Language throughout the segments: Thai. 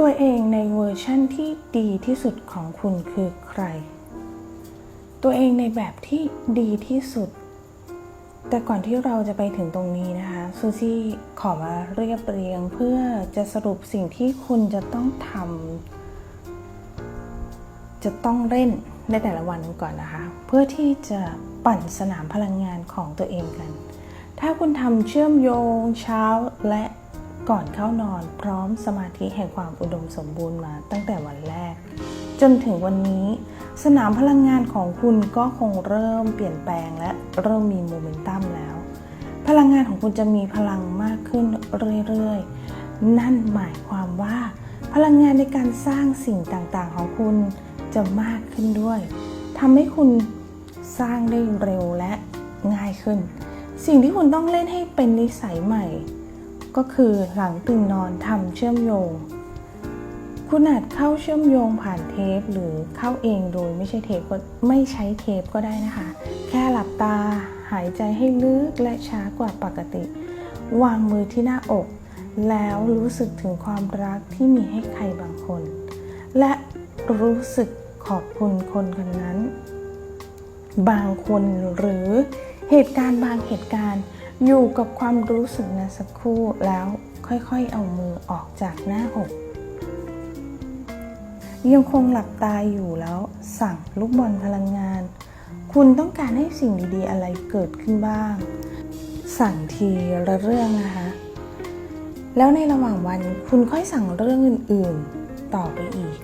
ตัวเองในเวอร์ชั่นที่ดีที่สุดของคุณคือใคร ตัวเองในแบบที่ดีที่สุด แต่ก่อนที่เราจะไปถึงตรงนี้นะคะ ซูซี่ขอมาเรียบเรียงเพื่อจะสรุปสิ่งที่คุณจะต้องทำจะต้องเล่นในแต่ละวันก่อนนะคะ เพื่อที่จะปั่นสนามพลังงานของตัวเองกัน ถ้าคุณทำเชื่อมโยงเช้าและ ก่อนเข้านอนพร้อมสมาธิแห่งความอุดมสมบูรณ์มาตั้งแต่วันแรก จนถึงวันนี้ สนามพลังงานของคุณก็คงเริ่มเปลี่ยนแปลงและเริ่มมีโมเมนตัมแล้ว พลังงานของคุณจะมีพลังมากขึ้นเรื่อยๆ นั่นหมายความว่า พลังงานในการสร้างสิ่งต่างๆ ของคุณจะมากขึ้นด้วยทำให้คุณสร้างได้เร็วและง่ายขึ้น สิ่งที่คุณต้องเล่นให้เป็นนิสัยใหม่ ก็คือหลังตื่นนอนทำเชื่อมโยง คุณอาจเข้าเชื่อมโยงผ่านเทปหรือเข้าเองโดยไม่ใช่เทปก็ไม่ใช้เทปก็ได้นะคะ แค่หลับตาหายใจให้ลึกและช้ากว่าปกติ วางมือที่หน้าอก แล้วรู้สึกถึงความรักที่มีให้ใครบางคน และรู้สึกขอบคุณคนคนนั้น บางคนหรือเหตุการณ์บางเหตุการณ์ อยู่กับความรู้สึกนั้นสักครู่แล้วค่อยๆ เอามือออกจากหน้าอกยังคงหลับตาอยู่แล้วสั่งลูกบอลพลังงาน คุณต้องการให้สิ่งดีๆ อะไรเกิดขึ้นบ้าง สั่งทีละเรื่องนะคะ แล้วในระหว่างวันคุณค่อยสั่งเรื่องอื่นๆ ต่อไปอีก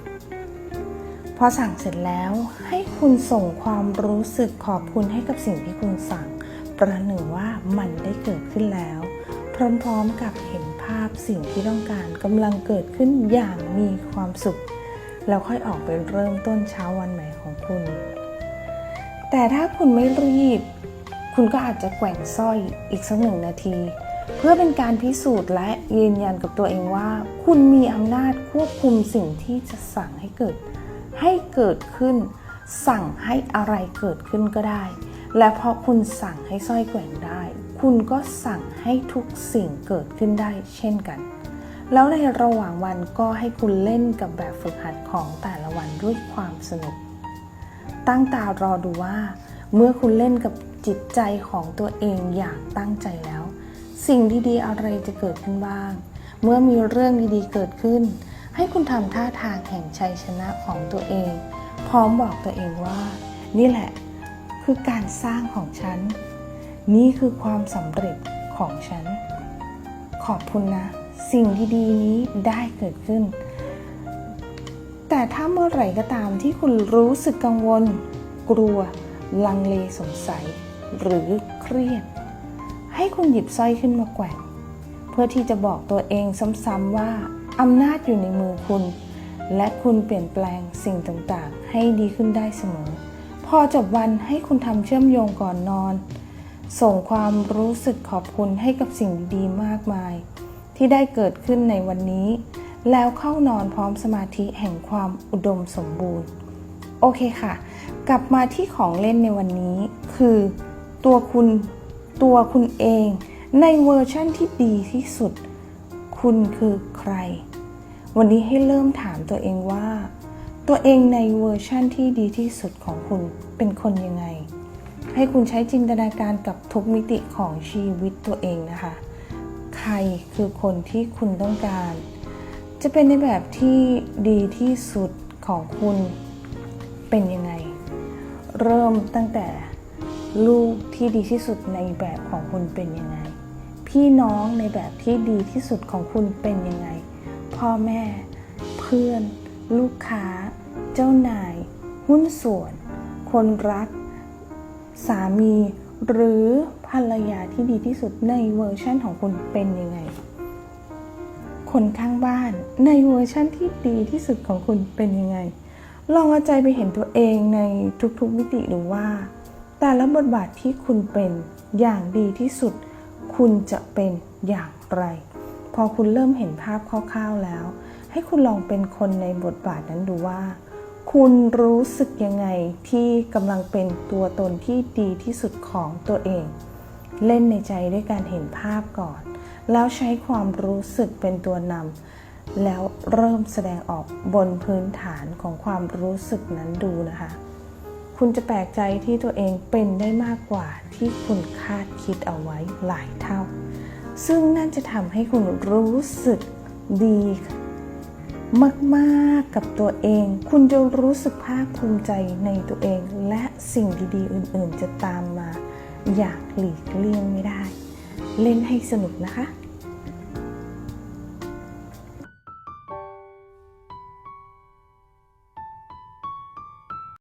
พอสั่งเสร็จแล้วให้คุณส่งความรู้สึกขอบคุณให้กับสิ่งที่คุณสั่ง ประหนึ่งว่ามันได้เกิดขึ้นแล้ว พร้อมๆกับเห็นภาพสิ่งที่ต้องการกำลังเกิดขึ้นอย่างมีความสุข แล้วค่อยออกไปเริ่มต้นเช้าวันใหม่ของคุณ แต่ถ้าคุณไม่รีบ คุณก็อาจจะแกว่งสร้อยอีกสักหนึ่งนาที เพื่อเป็นการพิสูจน์และยืนยันกับตัวเองว่า คุณมีอำนาจควบคุมสิ่งที่จะสั่งให้เกิด ให้เกิดขึ้น สั่งให้อะไรเกิดขึ้นก็ได้ และเพราะคุณสั่งให้สร้อยแกว่งได้ คุณก็สั่งให้ทุกสิ่งเกิดขึ้นได้เช่นกัน แล้วในระหว่างวันก็ให้คุณเล่นกับแบบฝึกหัดของแต่ละวันด้วยความสนุก ตั้งตารอดูว่า เมื่อคุณเล่นกับจิตใจของตัวเองอย่างตั้งใจแล้ว สิ่งดีๆอะไรจะเกิดขึ้นบ้าง เมื่อมีเรื่องดีๆเกิดขึ้น ให้คุณทำท่าทางแห่งชัยชนะของตัวเอง พร้อมบอกตัวเองว่า นี่แหละ คือการสร้างของฉัน นี่คือความสำเร็จของฉัน ขอบคุณนะ สิ่งดีๆนี้ได้เกิดขึ้น แต่ถ้าเมื่อไหร่ก็ตามที่คุณรู้สึกกังวล กลัว ลังเลสงสัย หรือเครียด ให้คุณหยิบสร้อยขึ้นมาแกว่งเพื่อที่จะบอกตัวเองซ้ำๆว่าอำนาจอยู่ในมือคุณ และคุณเปลี่ยนแปลงสิ่งต่างๆ ให้ดีขึ้นได้เสมอ พอจบวันให้คุณทำเชื่อมโยงก่อนนอน ส่งความรู้สึกขอบคุณให้กับสิ่งดีๆมากมาย ที่ได้เกิดขึ้นในวันนี้ แล้วเข้านอนพร้อมสมาธิแห่งความอุดมสมบูรณ์ โอเคค่ะ กลับมาที่ของเล่นในวันนี้ คือ ตัวคุณตัวคุณเองในเวอร์ชั่นที่ดีที่สุด คุณคือใคร วันนี้ให้เริ่มถามตัวเองว่า ตัวเองในเวอร์ชั่นที่ดีที่สุดของคุณเป็นคนยังไง ให้คุณใช้จินตนาการกับทุกมิติของชีวิตตัวเองนะคะ ใครคือคนที่คุณต้องการ จะเป็นในแบบที่ดีที่สุดของคุณเป็นยังไง เริ่มตั้งแต่ลูกที่ดีที่สุดในแบบของคุณเป็นยังไง พี่น้องในแบบที่ดีที่สุดของคุณเป็นยังไง พ่อแม่ เพื่อน ลูกค้า เจ้านาย หุ้นส่วน คนรัก สามี หรือภรรยาที่ดีที่สุดในเวอร์ชั่นของคุณเป็นยังไง คนข้างบ้านในเวอร์ชั่นที่ดีที่สุดของคุณเป็นยังไง ลองเอาใจไปเห็นตัวเองในทุกๆมิติหรือว่า แต่ละบทบาทที่คุณเป็นอย่างดีที่สุด คุณจะเป็นอย่างไร พอคุณเริ่มเห็นภาพคร่าวๆแล้ว ให้คุณลองเป็นคนในบทบาทนั้นดูว่า คุณรู้สึกยังไงที่กำลังเป็นตัวตนที่ดีที่สุดของตัวเอง เล่นในใจด้วยการเห็นภาพก่อน แล้วใช้ความรู้สึกเป็นตัวนำแล้วเริ่มแสดงออกบนพื้นฐานของความรู้สึกนั้นดูนะคะ คุณจะแปลกใจที่ตัวเองเป็นได้มากกว่าที่คุณคาดคิดเอาไว้หลายเท่า ซึ่งนั่นจะทำให้คุณรู้สึกดี มากๆกับตัวเอง คุณจะรู้สึกภาคภูมิใจในตัวเอง และสิ่งดีๆ อื่นๆ จะตามมา อยากหลีกเลี่ยงไม่ได้ เล่นให้สนุกนะคะ